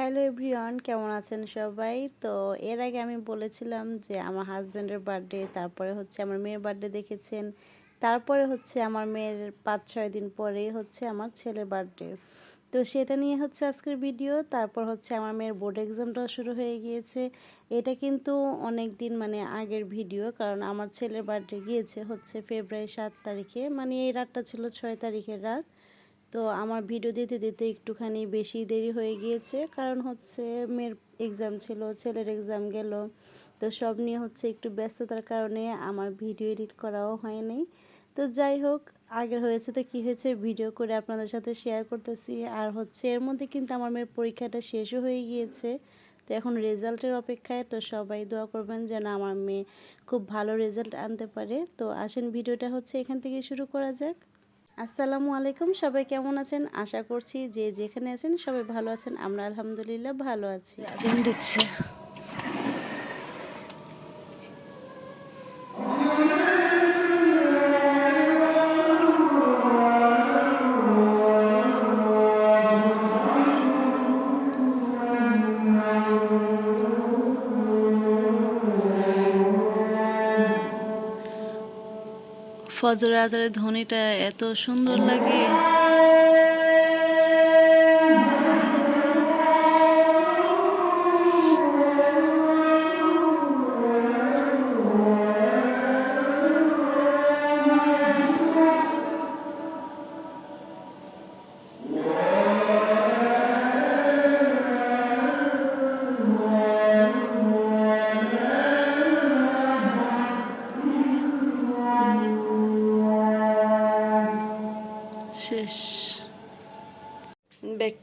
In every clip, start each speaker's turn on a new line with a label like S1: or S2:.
S1: Hello everyone, কেমন আছেন সবাই? তো এর আগে আমি বলেছিলাম যে আমার হাজব্যান্ডের বার্থডে, তারপরে হচ্ছে আমার মেয়ের বার্থডে দেখেছেন, তারপরে হচ্ছে আমার মেয়ের পাঁচ ছয় দিন পরে হচ্ছে আমার ছেলের বার্থডে। তো সেটা নিয়ে হচ্ছে আজকের ভিডিও, তারপর হচ্ছে আমার মেয়ের বোর্ড এক্সামটাও শুরু হয়ে গিয়েছে। এটা কিন্তু অনেক দিন মানে আগের ভিডিও, কারণ আমার ছেলের বার্থডে গিয়েছে হচ্ছে ফেব্রুয়ারি সাত তারিখে মানে এই রাতটা ছিল ছয় তারিখের রাত। তো আমার ভিডিও দিতে দিতে একটুখানি বেশি দেরি হয়ে গিয়েছে। কারণ হচ্ছে মেয়ের এক্সাম ছিল, ছেলের এক্সাম গেল। তো সব নিয়ে হচ্ছে একটু ব্যস্ততার কারণে আমার ভিডিও এডিট করাও হয়নি। তো যাই হোক, আগের হয়েছে তো কী হয়েছে ভিডিও করে আপনাদের সাথে শেয়ার করতেছি। আর হচ্ছে এর মধ্যে কিন্তু আমার মেয়ের পরীক্ষাটা শেষও হয়ে গিয়েছে। তো এখন রেজাল্টের অপেক্ষায়, তো সবাই দোয়া করবেন যেন আমার মেয়ে খুব ভালো রেজাল্ট আনতে পারে। তো আসেন, ভিডিওটা হচ্ছে এখান থেকে শুরু করা যাক। আসসালামু আলাইকুম, সবাই কেমন আছেন? আশা করছি যে যেখানে আছেন সবাই ভালো আছেন, আমরা আলহামদুলিল্লাহ ভালো আছি। দিচ্ছে। ফজর আজারের ধ্বনিটা এত সুন্দর লাগে।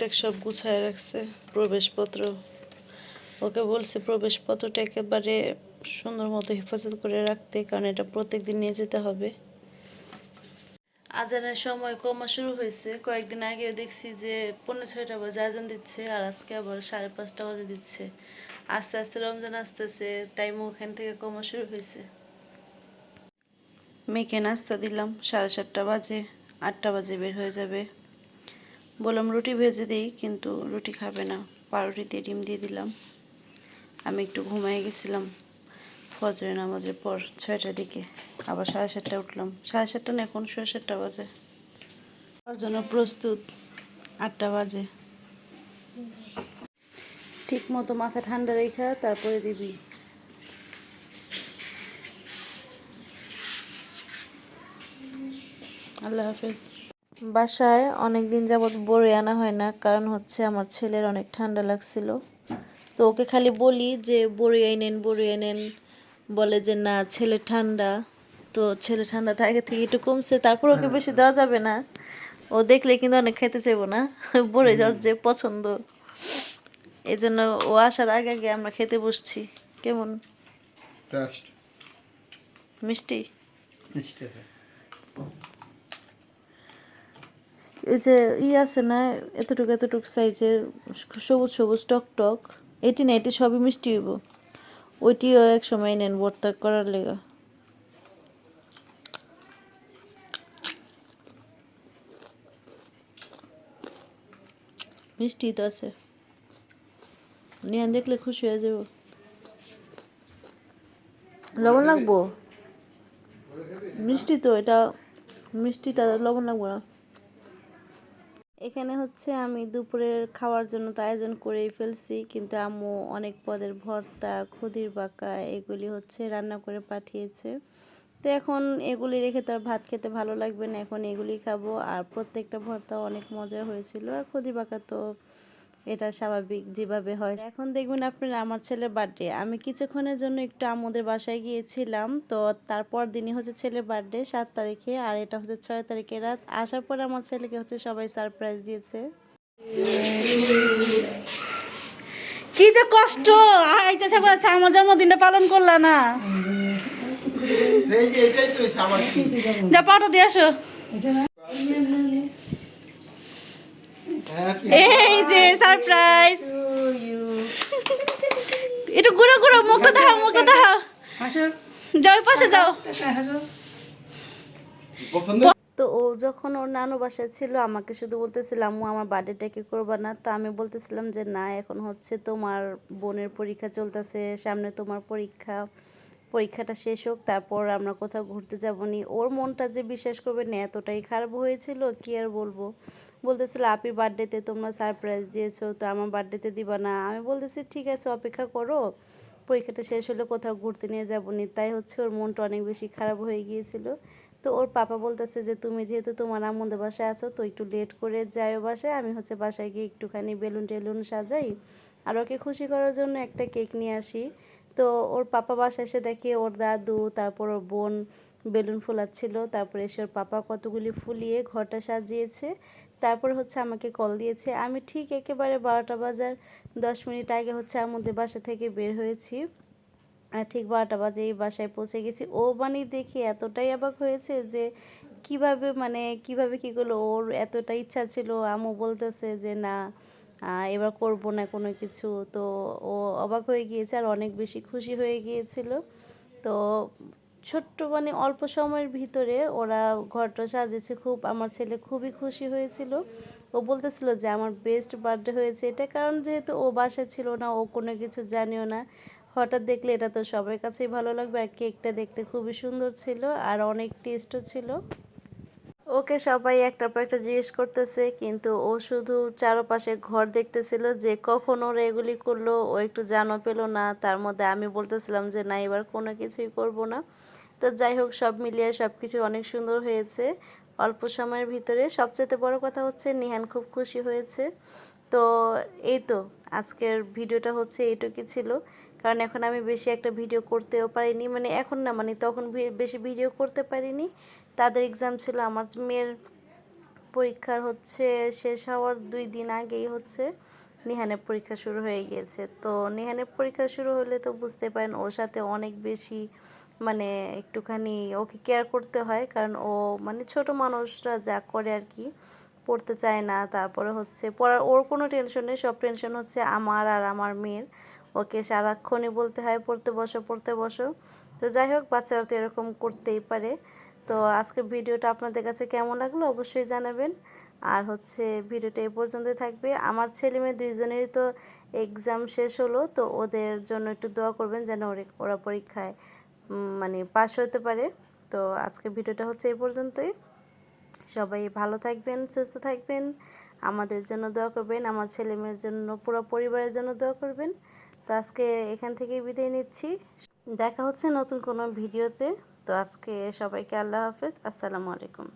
S1: ব্যাগটা সব গুছায় রাখছে, প্রবেশপত্র। ওকে বলছে প্রবেশপত্রটা একেবারে সুন্দর মতো হেফাজত করে রাখতে, কারণ এটা প্রত্যেক দিন নিয়ে যেতে হবে। আজানের সময় কমা শুরু হয়েছে। কয়েকদিন আগেও দেখছি যে পনেরো ছয়টা বাজে আজান দিচ্ছে, আর আজকে আবার সাড়ে পাঁচটা বাজে দিচ্ছে। আস্তে আস্তে রমজান আসতেছে টাইম ওখান থেকে কমা শুরু হয়েছে। মেয়েকে নাস্তা দিলাম, সাড়ে সাতটা বাজে, আটটা বাজে বের হয়ে যাবে। বললাম, রুটি ভেজে দিই, কিন্তু রুটি খাবে না। পাউরুটি দিয়ে ডিম দিয়ে দিলাম। আমি একটু ঘুমাই গেছিলাম। ফজরের নামাজের পর ছয়টার দিকে আবার সাড়ে সাতটা উঠলাম। সাড়ে সাতটা না, এখন সাড়ে সাতটা বাজে। ওর জন্য প্রস্তুত, আটটা বাজে। ঠিক মতো মাথা ঠান্ডা রেখা, তারপরে দিবি। আল্লাহ হাফেজ। বাসায় অনেক দিন যাবৎ বড়ি আনা হয় না কারণ হচ্ছে আমার ছেলের অনেক ঠান্ডা লাগছিল। তো ওকে খালি বলি যে বড়ি আইনেন বড়ি আইনেন বলে যে না ছেলে ঠান্ডা। তো ছেলে ঠান্ডাটা আগে থেকে একটু কমছে তারপর ওকে বেশি দেওয়া যাবে না। ও দেখলে কিন্তু অনেক খেতে চাইব না বড়ি যাওয়ার যে পছন্দ। এই জন্য ও আসার আগে আগে আমরা খেতে বসছি। কেমন? মিষ্টি?
S2: মিষ্টি।
S1: এই যে ই আছে না, এতটুকু এতটুকু সাইজের সবুজ সবুজ টক টক, এটি না, এটি সবই মিষ্টি হইব। ওইটিও এক সময় নেন ভর্তা করার লেগা। মিষ্টি তো আছে। নিয়ান দেখলে খুশি হয়ে যাব। লবণ লাগবো? মিষ্টি তো, এটা মিষ্টিটা লবণ লাগবো না। এখানে হচ্ছে আমি দুপুরের খাওয়ার জন্য তো আয়োজন করেই ফেলছি, কিন্তু আম্মু অনেক পদের ভর্তা খুদির বাঁকা, এগুলি হচ্ছে রান্না করে পাঠিয়েছে। তো এখন এগুলি রেখে তো আর ভাত খেতে ভালো লাগবে না, এখন এগুলি খাব। আর প্রত্যেকটা ভর্তা অনেক মজা হয়েছিল। আর খুদি বাঁকা তো এটা স্বাভাবিক যেভাবে হয়। এখন দেখবেন আপনারা আমার ছেলের বার্থডে আমি কিছুক্ষণের জন্য একটু আমাদের বাসায় গিয়েছিলাম। তো তারপর দিনই হচ্ছে ছেলের বার্থডে সাত তারিখে। আর এটা হচ্ছে ছয় তারিখে রাত। আসার পর আমার ছেলেকে হচ্ছে সবাই সারপ্রাইজ দিয়েছে। কি যে কষ্ট! আইতেছে বলছে আমার জন্মদিনটা পালন করলা না।
S2: যে
S1: পাউটা দিয়ে আসো। এই যে সারপ্রাইজ একটু ঘুরো ঘুরো মুখটা দেখাও মুখটা দেখাও। যাও পাশে যাও। তো ও যখন ওর নানু বাসায় ছিল আমাকে শুধু বলতেছিল আম্মু আমার বার্থডেটাকে করবা না? তো আমি বলতেছিলাম যে না এখন হচ্ছে তোমার বোনের পরীক্ষা চলতেছে সামনে তোমার পরীক্ষা। পরীক্ষাটা শেষ হোক তারপর আমরা কোথাও ঘুরতে যাব নি। ওর মনটা যে বিশ্বাস করবে না এতটাই খারাপ হয়েছিল কি আর বলব? বলতেছিল, আপি বার্থডেতে তোমরা সারপ্রাইজ দিয়েছ, তো আমার বার্থডেতে দিবা না। আমি বলতেছি, ঠিক আছে, অপেক্ষা করো। পরীক্ষাটা শেষ হলে কোথাও ঘুরতে নিয়ে যাব নি। তাই হচ্ছে ওর মনটা অনেক বেশি খারাপ হয়ে গিয়েছিল। তো ওর পাপা বলতেছে যে, তুমি যেহেতু তোমার আম্মুদের বাসায় আছো, তো একটু লেট করে যাও বাসায়। আমি হচ্ছে বাসায় গিয়ে একটুখানি বেলুন টেলুন সাজাই আর ওকে খুশি করার জন্য একটা কেক নিয়ে আসি। তো ওর পাপা বাসায় এসে দেখে ওর দাদু, তারপর ওর বোন বেলুন ফোলাচ্ছিল। তারপরে এসে ওর পাপা কতগুলি ফুলিয়ে ঘরটা সাজিয়েছে। তারপর হচ্ছে আমাকে কল দিয়েছে। আমি ঠিক একেবারে বারোটা বাজার, দশ মিনিট আগে হচ্ছে আমাদের বাসা থেকে বের হয়েছি। ঠিক বারোটা বাজে এই বাসায় পৌঁছে গেছি। ও মানে দেখে এতটাই অবাক হয়েছে যে কীভাবে মানে কীভাবে কী করল? ওর এতটা ইচ্ছা ছিল আমু বলতেছে যে না এবার করব না কোনো কিছু। তো ও অবাক হয়ে গিয়েছে আর অনেক বেশি খুশি হয়ে গিয়েছিল। তো ছোট্ট মানে অল্প সময়ের ভিতরে ওরা ঘরটা সাজিয়েছে খুব, আমার ছেলে খুবই খুশি হয়েছিল। ও বলতেছিল যে, আমার বেস্ট বার্থডে হয়েছে। এটা কারণ যেহেতু ও বাসায় ছিল না, ও কোনো কিছু জানিও না। হঠাৎ দেখলে এটা তো সবার কাছেই ভালো লাগবে। আর কেকটা দেখতে খুবই সুন্দর ছিল আর অনেক টেস্টও ছিল। ওকে সবাই একটার পর একটা জিজ্ঞেস করতেছে, কিন্তু ও শুধু চারপাশে ঘর দেখতেছিল যে, কখন ওরা এগুলি করল, ও একটু জানো পেল না। তার মধ্যে আমি বলতেছিলাম যে, না, এবার কোনো কিছুই করব না। তো যাই হোক, সব মিলিয়ে সব কিছু অনেক সুন্দর হয়েছে। অল্প সময়ের ভিতরে। সবচেয়ে বড় কথা হচ্ছে, নিহান খুব খুশি হয়েছে। তো এই তো, আজকের ভিডিওটা হচ্ছে এইটুকুই ছিল। কারণ এখন আমি বেশি একটা ভিডিও করতেও পারিনি। মানে এখন না মানে তখন বেশি ভিডিও করতে পারিনি। তাদের এক্সাম ছিল, আমার মেয়ের পরীক্ষার হচ্ছে শেষ হওয়ার দুই দিন আগেই হচ্ছে নিহানের পরীক্ষা শুরু হয়ে গিয়েছে। তো নিহানের পরীক্ষা শুরু হলে তো বুঝতে পারেন, ওর সাথে অনেক বেশি মানে একটুখানি ওকে কেয়ার করতে হয়, কারণ ও মানে ছোট মানুষরা যা করে আর কি পড়তে চায় না। তারপরে হচ্ছে পড়ার, ওর কোনো টেনশন নেই, সব টেনশন হচ্ছে আমার আর আমার মেয়ের। ওকে সারাক্ষণই বলতে হয়, পড়তে বসো পড়তে বসো। তো যাই হোক, বাচ্চারা তো এরকম করতেই পারে। তো আজকে ভিডিওটা আপনাদের কাছে কেমন লাগল অবশ্যই জানাবেন। আর হচ্ছে ভিডিওটা এই পর্যন্তই থাকবে। আমার ছেলে মেয়ে দুইজনেরই তো এক্সাম শেষ হলো, তো ওদের জন্য একটু দোয়া করবেন যেন ওরে- পরীক্ষায় মানে পাস হতে পারে। তো আজকে ভিডিওটা হচ্ছে এই পর্যন্তই। সবাই ভালো থাকবেন, সুস্থ থাকবেন, আমাদের জন্য দোয়া করবেন, আমার ছেলে মেয়ের জন্য, পুরো পরিবারের জন্য দোয়া করবেন। তো আজকে এখান থেকেই বিদায় নিচ্ছি। দেখা হচ্ছে নতুন কোনো ভিডিওতে। তো আজকে সবাইকে আল্লাহ হাফেজ। আসসালামু আলাইকুম।